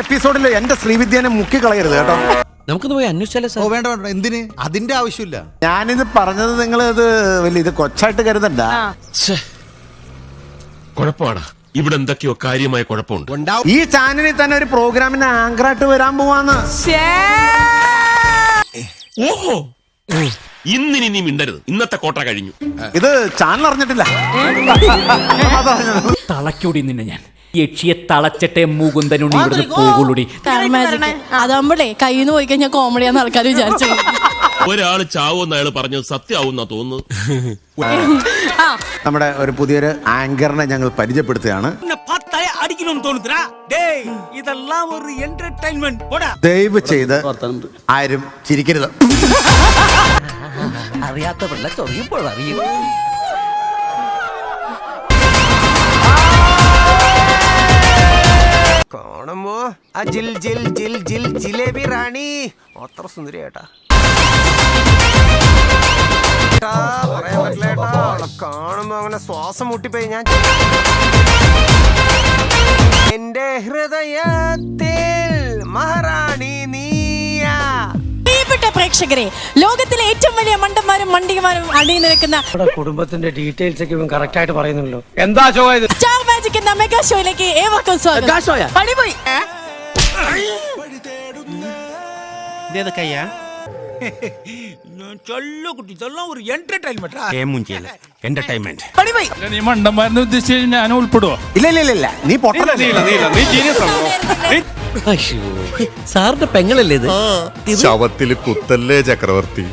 എപ്പിസോഡിൽ എന്റെ ശ്രീവിദ്യനെ മുക്കി കളയരുത് കേട്ടോ. നമുക്കൊന്ന് പോയി അന്വേഷിച്ചാലോ ഓ സാർ വേണ്ട വേണ്ട. എന്തിന്? അതിന്റെ ആവശ്യമില്ല. ഞാനിത് പറഞ്ഞത് നിങ്ങൾ ഇത് വലിയ ഇത് കൊച്ചായിട്ട് കരുതണ്ട. കുഴപ്പമാണ്? ഇവിടെ എന്തൊക്കെയോ കാര്യമായ കുഴപ്പമുണ്ട്. ഈ ചാനലിൽ തന്നെ ഒരു പ്രോഗ്രാമിന് ആങ്കറായിട്ട് വരാൻ പോവാന്ന്. ഓഹോ. ഇന്നിനി നീ മിണ്ടരുത്. ഇന്നത്തെ കോട്ട കഴിഞ്ഞു. ഇത് ചാനൽ അറിഞ്ഞിട്ടില്ല അതറിഞ്ഞത്. തളയ്ക്കൂടി നിന്നെ ഞാൻ. യക്ഷിയെ തളച്ചിട്ടേ മൂകുന്ദനുണ്ണിവിടുന്ന് പോകുള്ളൂടി അതാവുമ്പോഴേ കയ്യിൽ നിന്ന് പോയി കഴിഞ്ഞാൽ കോമഡിയാന്ന് ആൾക്കാർ വിചാരിച്ചു. ഒരാൾ ചാവുന്ന അയാൾ പറഞ്ഞു സത്യമാവുന്ന തോന്നുന്നു നമ്മുടെ ഒരു പുതിയൊരു ആങ്കറിനെ ഞങ്ങൾ പരിചയപ്പെടുത്തുകയാണ്. ഇതെല്ലാം ഒരു എന്റർടൈൻമെന്റ് ദയവ് ചെയ്ത് ആരും ചിരിക്കരുത്. അറിയാത്ത പിള്ള ചൊറിയപ്പോൾ കാണുമ്പോ ആ ജിൽ ജിൽ ജിൽ ജിൽ ജിലേബി റാണി. അത്ര സുന്ദരി ഏട്ടാ ഏട്ടാ, പറയാൻ അവളെ കാണുമ്പോ അങ്ങനെ ശ്വാസം മുട്ടിപ്പോയി ഞാൻ. എന്റെ ഹൃദയത്തിൽ മഹാറാണി നീയാ. പ്രിയപ്പെട്ട പ്രേക്ഷകരെ ലോകത്തിലെ ഏറ്റവും വലിയ മണ്ടന്മാരും മണ്ടികമാരും അണിയുന്നു നിൽക്കുന്ന കുടുംബത്തിന്റെ ഡീറ്റെയിൽസ് ഒക്കെ ഇവൻ കറക്റ്റ് ആയിട്ട് പറയുന്നുണ്ടോ എന്താ കാത്തിരിക്കുന്ന മെഗാ ഷോയിലേക്ക് ഏവർക്കും സ്വാഗതം. പണിപോയി. ഇതേതൊക്കെയ്യാ നീ മണ്ടന്മാരെന്ന് ഉദ്ദേശിച്ച് ഞാൻ ഉൾപ്പെടുവോ? ഇല്ല ഇല്ല ഇല്ല നീ സാറിന്റെ പെങ്ങളല്ലേ ഇത്? ശവത്തിൽ കുത്തല്ലേ ചക്രവർത്തി?